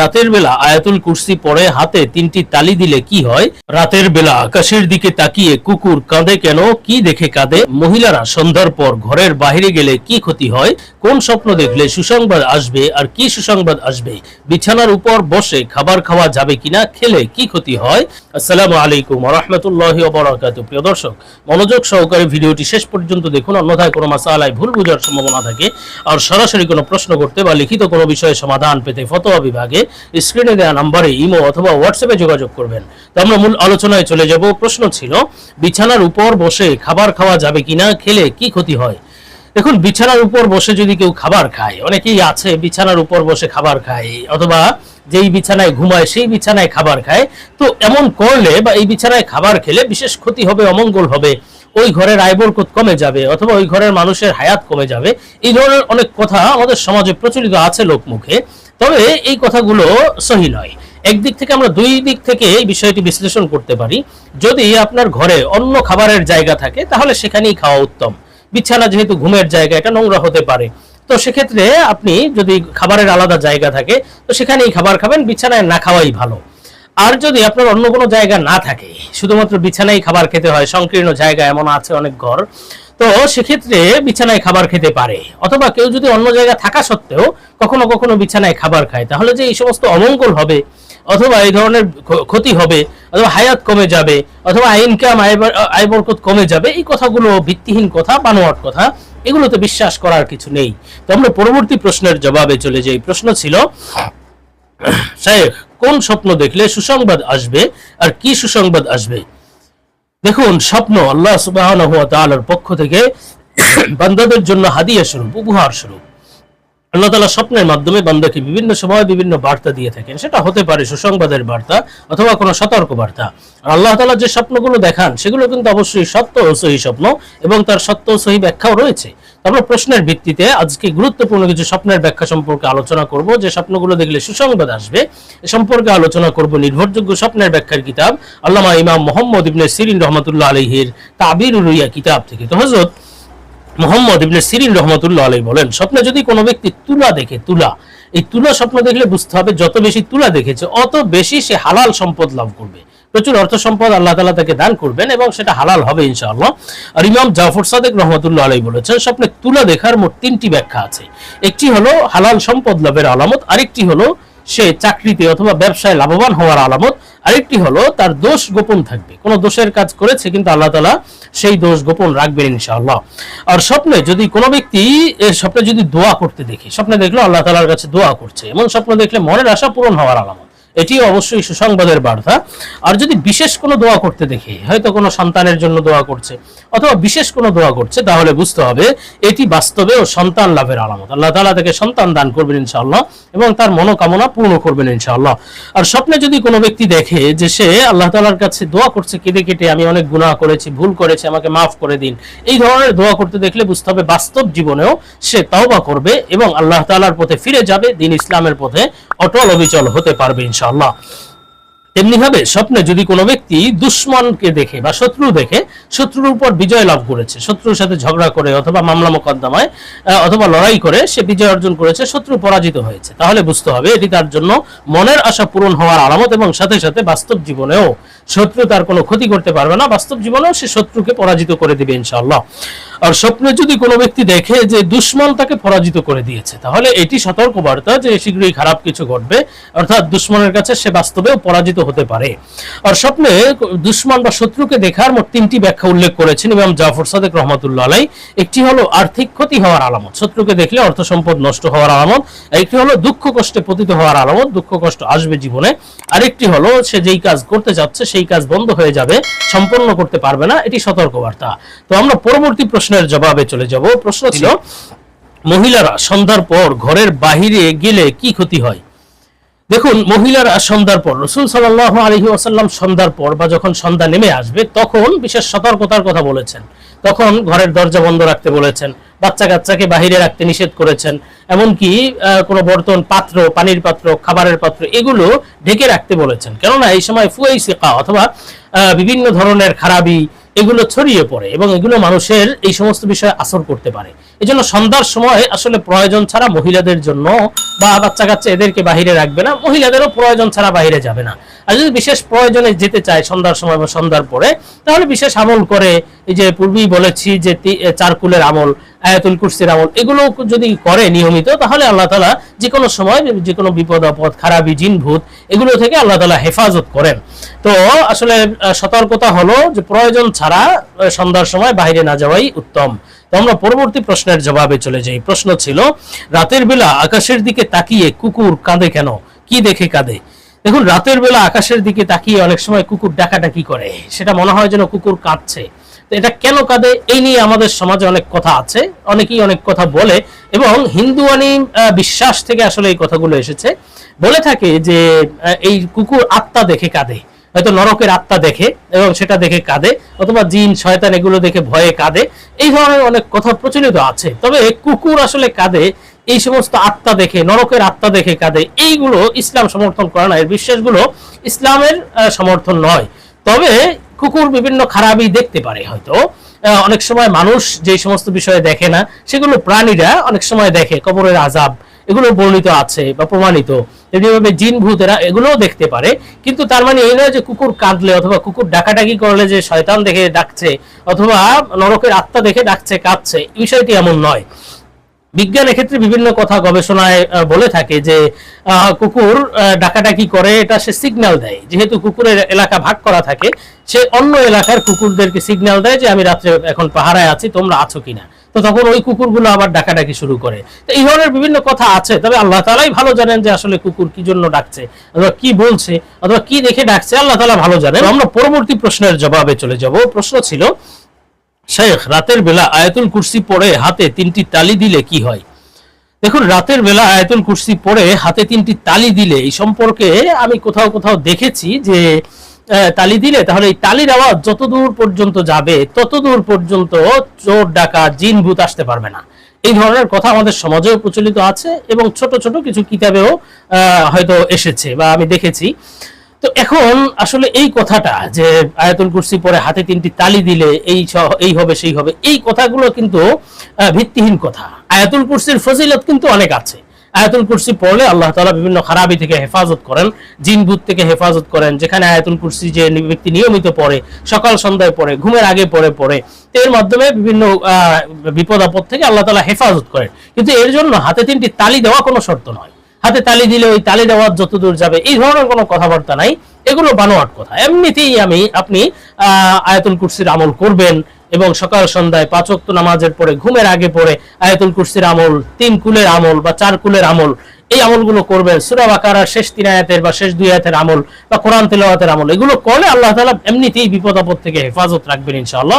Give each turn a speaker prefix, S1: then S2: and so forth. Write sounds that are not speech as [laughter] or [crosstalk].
S1: রাতের বেলা আয়াতুল কুরসি পরে হাতে তিনটি তালি দিলে কি হয়? রাতের বেলা আকাশের দিকে তাকিয়ে কুকুর কাঁদে কেন? কি দেখে কাঁদে? মহিলারা সন্ধ্যার পর ঘরের বাইরে গেলে কি ক্ষতি হয়? কোন স্বপ্ন দেখলে সুসংবাদ আসবে আর কি সুসংবাদ আসবে? বিছানার উপর বসে খাবার খাওয়া যাবে কিনা? খেলে কি ক্ষতি হয়? আসসালামু আলাইকুম রহমতুল্লাহ বরাকাত প্রিয় দর্শক, মনোযোগ সহকারে ভিডিওটি শেষ পর্যন্ত দেখুন। অন্যথায় কোনো মাসালায় ভুল বোঝার সম্ভাবনা থাকে। আর সরাসরি কোনো প্রশ্ন করতে বা লিখিত কোনো বিষয়ে সমাধান পেতে ফতোয়া বিভাগে স্ক্রিনে দেওয়া নাম্বারে ইমো অথবা হোয়াটসঅ্যাপে যোগাযোগ করবেন। তো আমরা মূল আলোচনায় চলে যাব। প্রশ্ন ছিল, বিছানার উপর বসে খাবার খাওয়া যাবে কিনা, খেলে কি ক্ষতি হয়? দেখুন, বিছানার উপর বসে যদি কেউ খাবার খায়, অনেকেই আছে বিছানার উপর বসে খাবার খায়, অথবা যেই বিছানায় ঘুমায় সেই বিছানায় খাবার খায়। তো এমন করলে বা এই বিছানায় খাবার খেলে বিশেষ ক্ষতি হবে, অমঙ্গল হবে। ওই ঘরের আয় বরকত কমে যাবে, অথবা ওই ঘরের মানুষের হায়াত কমে যাবে। এই ধরনের অনেক কথা আমাদের সমাজে প্রচলিত আছে লোকমুখে। তবে এই কথাগুলো সহি নয়। একদিক থেকে আমরা দুই দিক থেকে এই বিষয়টি বিশ্লেষণ করতে পারি। যদি আপনার ঘরে অন্য খাবারের জায়গা থাকে, তাহলে সেখানেই খাওয়া উত্তম। বিছানা যেহেতু ঘুমের জায়গা, এটা নোংরা হতে পারে। তো সেক্ষেত্রে আপনি যদি খাবারের আলাদা জায়গা থাকে, তো সেখানেই খাবার খাবেন, বিছানায় না খাওয়াই ভালো। আর যদি আপনার অন্য কোনো জায়গা না থাকে, শুধুমাত্র বিছানায় খাবার খেতে হয়, সংকীর্ণ জায়গা এমন আছে অনেক ঘর তো সেক্ষেত্রে বিছানায় খাবার খেতে পারে। অথবা কেউ যদি অন্য জায়গা থাকা সত্ত্বেও কখনো কখনো বিছানায় খাবার খায়। তাহলে যে এই সমস্ত অমঙ্গল হবে, অথবা এই ধরনের ক্ষতি হবে, অথবা হায়াত কমে যাবে, অথবা ইনকাম আয় বরকত কমে যাবে, এই কথাগুলো ভিত্তিহীন কথা, বানোয়াট কথা, এগুলোতে বিশ্বাস করার কিছু নেই। তো আমরা পরবর্তী প্রশ্নের জবাবে চলে যাই। প্রশ্ন ছিল [clears throat] সাহেব কোন স্বপ্ন দেখলে সুসংবাদ আসবে আর কি সুসংবাদ আসবে? দেখুন স্বপ্ন আল্লাহ সুবাহ পক্ষ থেকে বান্দাদের জন্য হাদিয়া স্বরূপ উপহার স্বরূপ। আল্লাহ তালা স্বপ্নের মাধ্যমে বান্দাকে বিভিন্ন সময় বিভিন্ন বার্তা দিয়ে থাকেন। সেটা হতে পারে সুসংবাদের বার্তা অথবা কোনো সতর্ক বার্তা আর আল্লাহ তালা যে স্বপ্নগুলো দেখান, সেগুলো কিন্তু অবশ্যই সত্য ও সহি স্বপ্ন এবং তার সত্য ও সহি ব্যাখ্যাও রয়েছে। তারপর প্রশ্নের ভিত্তিতে আজকে গুরুত্বপূর্ণ কিছু স্বপ্নের ব্যাখ্যা সম্পর্কে আলোচনা করব। যে স্বপ্নগুলো দেখলে সুসংবাদ আসবে, এ সম্পর্কে আলোচনা করব নির্ভরযোগ্য স্বপ্নের ব্যাখ্যার কিতাব আল্লামা ইমাম মোহাম্মদ ইবনে সিরিন রহমতুল্লাহ আলহির তাবির রুইয়া কিতাব থেকে। তো হজরত মোহাম্মদ ইবনে সিরিন রহমতুল্লাহ আলাই বলেন, স্বপ্নে যদি কোনো ব্যক্তি তুলা দেখে, তুলা, এই তুলা স্বপ্ন দেখলে বুঝতে হবে যত বেশি তুলা দেখেছে, অত বেশি সে হালাল সম্পদ লাভ করবে। প্রচুর অর্থ সম্পদ আল্লাহ তালা তাকে দান করবেন এবং সেটা হালাল হবে ইনশাআল্লাহ। আর ইমাম জাফর সাদেক রহমতুল্লাহ আলাই বলেছেন, স্বপ্নে তুলা দেখার মোট তিনটি ব্যাখ্যা আছে। একটি হলো হালাল সম্পদ লাভের আলামত, আরেকটি হলো সে চাকরিতে অথবা ব্যবসায় লাভবান হওয়ার আলামত। আরেকটি হলো, তার দোষ গোপন থাকবে। কোনো দোষের কাজ করেছে কিন্তু আল্লাহ তালা সেই দোষ গোপন রাখবেন ইনশাআল্লাহ। আর স্বপ্নে যদি কোনো ব্যক্তি স্বপ্নে যদি দোয়া করতে দেখে, স্বপ্নে দেখল আল্লাহ তালার কাছে দোয়া করছে, এমন স্বপ্ন দেখলে মনের আশা পূরণ হওয়ার আলামত। এটি অবশ্যই সুসংবাদের বার্তা। আর যদি বিশেষ কোনো দোয়া করতে দেখে, হয়তো কোনো সন্তানের জন্য দোয়া করছে, অথবা বিশেষ কোনো দোয়া করছে, তাহলে বুঝতে হবে এটি বাস্তবেও সন্তান লাভের আলামত। আল্লাহ তালা তাকে সন্তান দান করবেন ইনশাআল্লাহ এবং তার মনোকামনা পূর্ণ করবেন ইনশাআল্লাহ। আর স্বপ্নে যদি কোনো ব্যক্তি দেখে যে সে আল্লাহ তালার কাছে দোয়া করছে, কেঁদে কেটে, আমি অনেক গুনাহ করেছি, ভুল করেছি, আমাকে মাফ করে দিন। এই ধরনের দোয়া করতে দেখলে বুঝতে হবে বাস্তব জীবনেও সে তাওবা করবে এবং আল্লাহ তালার পথে ফিরে যাবে, দিন ইসলামের পথে অটল অবিচল হতে পারবে ইনশাআল্লাহ। তেমনি ভাবে স্বপ্নে যদি কোনো ব্যক্তি দুশ্মনকে দেখে বা শত্রু দেখে, শত্রুর উপর বিজয় লাভ করেছে, শত্রুর সাথে ঝগড়া করে অথবা মামলা মোকদ্দমায় অথবা লড়াই করে সে বিজয় অর্জন করেছে, শত্রু পরাজিত হয়েছে। তাহলে বুঝতে হবে এটি তার জন্য মনের আশা পূরণ হওয়ার আলামত এবং সাথে সাথে বাস্তব জীবনেও শত্রু তার কোনো ক্ষতি করতে পারবে না, বাস্তব জীবনেও সে শত্রুকে পরাজিত করে দিবে ইনশাআল্লাহ। আর স্বপ্নে যদি কোনো ব্যক্তি দেখে যে দুশ্মন তাকে পরাজিত করে দিয়েছে, তাহলে এটি সতর্ক বার্তা যে শীঘ্রই খারাপ কিছু ঘটবে, অর্থাৎ দুশ্মনের কাছে সে বাস্তবেও পরাজিত হতে পারে। আর স্বপ্নে দুশ্মন বা শত্রুকে দেখার মোট তিনটি ব্যাখ্যা উল্লেখ করেছেন এবং জাফর সাদেক রহমতুল্লাহ আলাই একটি হলো আর্থিক ক্ষতি হওয়ার আলামত, শত্রুকে দেখলে অর্থ সম্পদ নষ্ট হওয়ার আলামত। একটি হলো দুঃখ কষ্টে পতিত হওয়ার আলামত, দুঃখ কষ্ট আসবে জীবনে। আরেকটি হলো সে যেই কাজ করতে যাচ্ছে, সেই কাজ বন্ধ হয়ে যাবে সম্পন্ন করতে পারবে না। এটি সতর্কবার্তা। তো আমরা পরবর্তী প্রশ্নের জবাবে চলে যাব। প্রশ্ন ছিল, মহিলারা সন্ধ্যার পর ঘরের বাহিরে গেলে কি ক্ষতি হয়? দেখুন, মহিলারা সন্ধ্যার পর, রসুল সাল্লাহ আলহি আসাল্লাম সন্ধ্যার পর বা যখন সন্ধ্যা নেমে আসবে, তখন বিশেষ সতর্কতার কথা বলেছেন। তখন ঘরের দরজা বন্ধ রাখতে বলেছেন বাচ্চা কাচ্চাকে বাহিরে রাখতে নিষেধ করেছেন, এমনকি কোনো বর্তন পাত্র, পানির পাত্র, খাবারের পাত্র, এগুলো ঢেকে রাখতে বলেছেন। কেননা এই সময় ফুয়াই শেখা অথবা বিভিন্ন ধরনের খারাপি, এগুলো ছড়িয়ে পড়ে এবং এগুলো মানুষের এই সমস্ত বিষয়ে আসর করতে পারে। এই জন্য সন্ধ্যার সময় আসলে প্রয়োজন ছাড়া মহিলাদের জন্য বা বাচ্চা কাচ্চা এদেরকে বাহিরে রাখবে না মহিলাদেরও প্রয়োজন ছাড়া বাইরে যাবে না। আর যদি বিশেষ প্রয়োজনে যেতে চায় সন্ধ্যার সময় বা সন্ধ্যার পরে তাহলে বিশেষ আমল করে এই যে পূর্বেই বলেছি যে তি- এ, চার কুলের আমল আয়াতুল কুরসির আমল এগুলো যদি করে নিয়মিত তাহলে আল্লাহ তালা যে কোনো সময় যে কোনো বিপদ আপদ খারাপি জিন ভূত এগুলো থেকে আল্লাহ তালা হেফাজত করেন। তো আসলে সতর্কতা হলো যে প্রয়োজন ছাড়া সন্ধ্যার সময় বাইরে না যাওয়াই উত্তম। আমরা পরবর্তী প্রশ্নের জবাবে চলে যাই। প্রশ্ন ছিল, রাতের বেলা আকাশের দিকে তাকিয়ে কুকুর কাঁদে কেন? কি দেখে কাঁদে? দেখুন, রাতের বেলা আকাশের দিকে তাকিয়ে অনেক সময় কুকুর ডাকাডাকি করে। সেটা মনে হয় যেন কুকুর কাঁদছে। এটা কেন কাঁদে? এই নিয়ে আমাদের সমাজে অনেক কথা আছে। অনেকেই অনেক কথা বলে এবং হিন্দুয়ানি বিশ্বাস থেকে আসলে এই কথাগুলো এসেছে। বলে থাকে যে এই কুকুর আত্মা দেখে কাঁদে। হয়তো নরকের আত্মা দেখে এবং সেটা দেখে কাঁদে, অথবা জিন, শয়তান এগুলো দেখে ভয়ে কাঁদে। এই ধরনের অনেক কথা প্রচলিত আছে। তবে কুকুর আসলে কাঁদে, এই সমস্ত আত্মা দেখে, নরকের আত্মা দেখে কাঁদে। এইগুলো ইসলাম সমর্থন করে না। এর বিশ্বাসগুলো ইসলামের সমর্থন নয়। তবে কুকুর বিভিন্ন খারাপই দেখতে পারে হয়তো। অনেক সময় মানুষ যে সমস্ত বিষয়ে দেখে না, সেগুলো প্রাণীরা অনেক সময় দেখে। কবরের আজাব এগুলো বর্ণিত আছে বা প্রমাণিত। যেভাবে জিন ভূতেরা এগুলোও দেখতে পারে। কিন্তু তার মানে এই নয় যে কুকুর কাঁদলে অথবা কুকুর ডাকাডাকি করলে যে শয়তান দেখে ডাকছে অথবা নরকের আত্মা দেখে ডাকছে, কাঁদছে, এই বিষয়টি এমন নয়। বিজ্ঞান এক্ষেত্রে বিভিন্ন কথা গবেষণায় বলে থাকে যে কুকুর ডাকাডাকি করে এটা সে সিগন্যাল দেয়। যেহেতু কুকুরের এলাকা ভাগ করা থাকে, সে অন্য এলাকার কুকুরদেরকে সিগন্যাল দেয় যে, আমি রাত্রে এখন পাহারায় আছি, তোমরা আছো কিনা? তো তখন ওই কুকুরগুলো আবার ডাকাডাকি শুরু করে। তো এই ধরনের বিভিন্ন কথা আছে, তবে আল্লাহ তালাই ভালো জানেন যে আসলে কুকুর কি জন্য ডাকছে, অথবা কি বলছে, অথবা কি দেখে ডাকছে, আল্লাহ তালা ভালো জানেন। আমরা পরবর্তী প্রশ্নের জবাবে চলে যাব। প্রশ্ন ছিল, শেখ, রাতের বেলা আয়াতুল কুর্সি পড়ে হাতে তিনটি তালি দিলে কি হয়? দেখুন, রাতের বেলা আয়াতুল কুর্সি পড়ে হাতে তিনটি তালি দিলে এই সম্পর্কে আমি কোথাও কোথাও দেখেছি যে তালি দিলে, তাহলে এই তালির আওয়াজ যত দূর পর্যন্ত যাবে তত দূর পর্যন্ত চোর ডাকা জিন, ভূত আসতে পারবে না। এই ধরনের কথা আমাদের সমাজেও প্রচলিত আছে এবং ছোট ছোট কিছু কিতাবেও হয়তো এসেছে বা আমি দেখেছি। তো এখন আসলে এই কথাটা যে আয়াতুল কুরসি পরে হাতে তিনটি তালি দিলে এই এই হবে, সেই হবে, এই কথাগুলো কিন্তু ভিত্তিহীন কথা। আয়াতুল কুরসির ফজিলত কিন্তু অনেক আছে। আয়াতুল কুরসি পড়লে আল্লাহ তাআলা বিভিন্ন খারাপি থেকে হেফাজত করেন, জিন ভূত থেকে হেফাজত করেন, যেখানে আয়াতুল কুরসি যে ব্যক্তি নিয়মিত পড়ে, সকাল সন্ধ্যায় পড়ে, ঘুমের আগে পড়ে পড়ে, এর মাধ্যমে বিভিন্ন বিপদ আপদ থেকে আল্লাহ তাআলা হেফাজত করেন। কিন্তু এর জন্য হাতে তিনটি তালি দেওয়া কোনো শর্ত নয়। হাতে তালি দিলে ওই তালি দেওয়ার যত দূর যাবে, এই ধরনের কোনো কথাবার্তা নাই। এগুলো বানোয়াট কথা। এমনিতেই আমি, আপনি আয়াতুল কুরসির আমল করবেন এবং সকাল সন্ধ্যায় পাঁচ ওয়াক্ত নামাজের পরে ঘুমের আগে পরে আয়াতুল কুরসির আমল, তিন কুলের আমল বা চার কুলের আমল, এই আমলগুলো করবেন সুরা বাকারার শেষ তিন আয়াতের বা শেষ দুই আয়াতের আমল বা কোরআন তেলাওয়াতের আমল। এগুলো করলে আল্লাহ তালা এমনিতেই বিপদ আপদ থেকে হেফাজত রাখবেন ইনশাআল্লাহ।